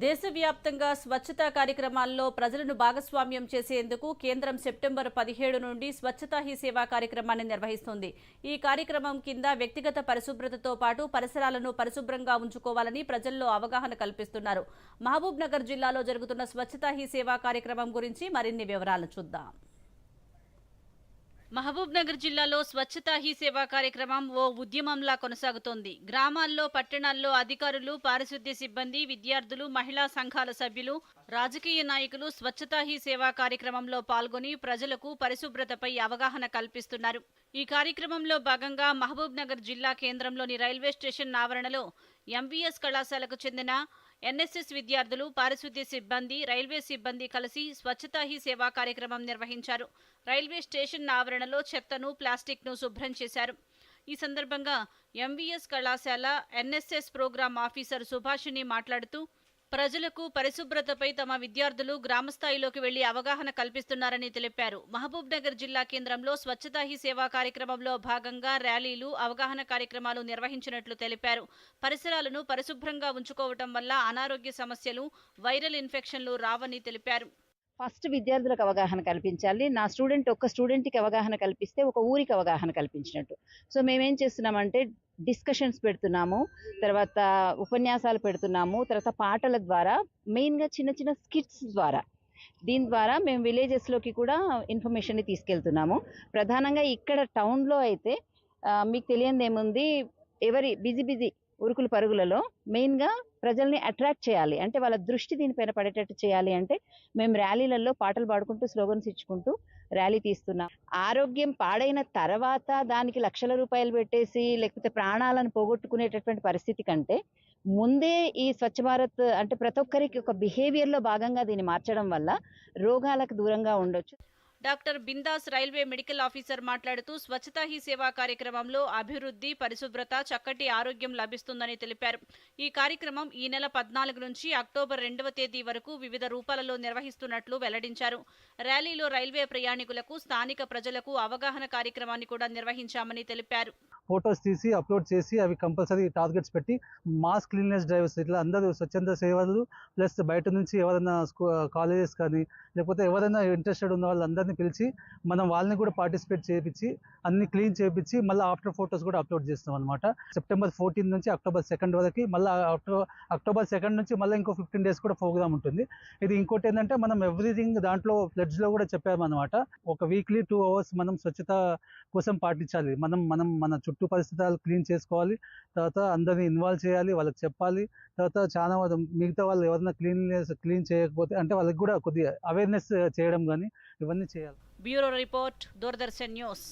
దేశవ్యాప్తంగా స్వచ్ఛతా కార్యక్రమాల్లో ప్రజలను భాగస్వామ్యం చేసేందుకు కేంద్రం సెప్టెంబర్ పదిహేడు నుండి స్వచ్ఛతా హీ సేవా కార్యక్రమాన్ని నిర్వహిస్తుంది. ఈ కార్యక్రమం కింద వ్యక్తిగత పరిశుభ్రతతో పాటు పరిసరాలను పరిశుభ్రంగా ఉంచుకోవాలని ప్రజల్లో అవగాహన కల్పిస్తున్నారు. మహబూబ్ నగర్ జిల్లాలో జరుగుతున్న స్వచ్ఛతా హీ సేవా కార్యక్రమం గురించి మరిన్ని వివరాలు చూద్దాం. మహబూబ్ నగర్ జిల్లాలో స్వచ్ఛతా హీ సేవా కార్యక్రమం ఓ ఉద్యమంలా కొనసాగుతోంది. గ్రామాల్లో పట్టణాల్లో అధికారులు పారిశుద్ధ్య సిబ్బంది విద్యార్థులు మహిళా సంఘాల సభ్యులు రాజకీయ నాయకులు స్వచ్ఛతా హీ సేవా కార్యక్రమంలో పాల్గొని ప్రజలకు పరిశుభ్రతపై అవగాహన కల్పిస్తున్నారు. ఈ కార్యక్రమంలో భాగంగా మహబూబ్ నగర్ జిల్లా కేంద్రంలోని రైల్వే స్టేషన్ ఆవరణలో ఎంవీఎస్ కళాశాలకు చెందిన ఎన్ఎస్ఎస్ విద్యార్థులు పారిశుద్ధ్య సిబ్బంది రైల్వే సిబ్బంది కలిసి స్వచ్ఛతా హీ సేవా కార్యక్రమం నిర్వహించారు. రైల్వే స్టేషన్ ఆవరణలో చెత్తను ప్లాస్టిక్ను శుభ్రం చేశారు. ఈ సందర్భంగా ఎంవీఎస్ కళాశాల ఎన్ఎస్ఎస్ ప్రోగ్రాం ఆఫీసర్ సుభాషిణి మాట్లాడుతూ ప్రజలకు పరిశుభ్రతపై తమ విద్యార్థులు గ్రామస్థాయిలోకి వెళ్ళి అవగాహన కల్పిస్తున్నారని తెలిపారు. మహబూబ్ నగర్ జిల్లా కేంద్రంలో స్వచ్ఛతా హీ సేవా కార్యక్రమంలో భాగంగా ర్యాలీలు అవగాహన కార్యక్రమాలు నిర్వహించినట్లు తెలిపారు. పరిసరాలను పరిశుభ్రంగా ఉంచుకోవటం వల్ల అనారోగ్య సమస్యలు వైరల్ ఇన్ఫెక్షన్లు రావని తెలిపారు. ఫస్ట్ విద్యార్థులకు అవగాహన కల్పించాలి. నా స్టూడెంట్ ఒక్క స్టూడెంట్కి అవగాహన కల్పిస్తే ఒక ఊరికి అవగాహన కల్పించినట్టు. సో మేమేం చేస్తున్నామంటే డిస్కషన్స్ పెడుతున్నాము తర్వాత ఉపన్యాసాలు పెడుతున్నాము తర్వాత పాటల ద్వారా మెయిన్గా చిన్న చిన్న స్కిట్స్ ద్వారా. దీని ద్వారా మేము విలేజెస్లోకి కూడా ఇన్ఫర్మేషన్ని తీసుకెళ్తున్నాము. ప్రధానంగా ఇక్కడ టౌన్లో అయితే మీకు తెలియంది ఏముంది ఎవరి బిజీ బిజీ ఉరుకులు పరుగులలో మెయిన్గా ప్రజల్ని అట్రాక్ట్ చేయాలి. అంటే వాళ్ళ దృష్టి దీనిపైన పడేటట్టు చేయాలి అంటే మేము ర్యాలీలలో పాటలు పాడుకుంటూ స్లోగన్స్ ఇచ్చుకుంటూ ర్యాలీ తీస్తున్నాం. ఆరోగ్యం పాడైన తర్వాత దానికి లక్షల రూపాయలు పెట్టేసి లేకపోతే ప్రాణాలను పోగొట్టుకునేటటువంటి పరిస్థితి కంటే ముందే ఈ స్వచ్ఛ భారత్ అంటే ప్రతి ఒక్కరికి ఒక బిహేవియర్లో భాగంగా దీన్ని మార్చడం వల్ల రోగాలకు దూరంగా ఉండొచ్చు. Doctor Bindas railway medical officer మాట్లాడుతూ స్వచ్ఛతా హీ సేవా కార్యక్రమంలో అభివృద్ధి పరిశుభ్రత చక్కటి ఆరోగ్యం లభిస్తుందని తెలిపారు. ఈ కార్యక్రమం ఈ నెల పద్నాలుగు నుంచి అక్టోబర్ రెండవ తేదీ వరకు వివిధ రూపాలలో నిర్వహిస్తున్నట్లు వెల్లడించారు. ర్యాలీలో రైల్వే ప్రయాణికులకు స్థానిక ప్రజలకు అవగాహన కార్యక్రమాన్ని కూడా నిర్వహించామని తెలిపారు. ఫొటోస్ తీసి అప్లోడ్ చేసి అవి కంపల్సరీ టార్గెట్స్ పెట్టి మాస్ క్లీన్నెస్ డ్రైవర్స్ ఇట్లా అందరూ స్వచ్ఛంద సేవలు ప్లస్ బయట నుంచి ఎవరైనా కాలేజెస్ కానీ లేకపోతే ఎవరైనా ఇంట్రెస్టెడ్ ఉన్న వాళ్ళందరినీ పిలిచి మనం వాళ్ళని కూడా పార్టిసిపేట్ చేయించి అన్ని క్లీన్ చేయించి మళ్ళీ ఆఫ్టర్ ఫొటోస్ కూడా అప్లోడ్ చేస్తాం అనమాట సెప్టెంబర్ ఫోర్టీన్ నుంచి అక్టోబర్ సెకండ్ వరకు మళ్ళీ అక్టోబర్ అక్టోబర్ సెకండ్ నుంచి మళ్ళీ ఇంకో ఫిఫ్టీన్ డేస్ కూడా ప్రోగ్రామ్ ఉంటుంది. ఇది ఇంకోటి ఏంటంటే మనం ఎవ్రీథింగ్ దాంట్లో ఫ్లడ్స్లో కూడా చెప్పామన్నమాట. ఒక వీక్లీ టూ అవర్స్ మనం స్వచ్ఛత కోసం పాటించాలి. మనం మనం మన చుట్టూ పరిస్థితులు క్లీన్ చేసుకోవాలి. తర్వాత అందరిని ఇన్వాల్వ్ చేయాలి వాళ్ళకి చెప్పాలి. తర్వాత చాలా మంది మిగతా వాళ్ళు ఎవరైనా క్లీన్లెస్ క్లీన్ చేయకపోతే అంటే వాళ్ళకి కూడా కొద్దిగా అవేర్నెస్ చేయడం కానీ ఇవన్నీ చేయాలి. Bureau report Doordarshan news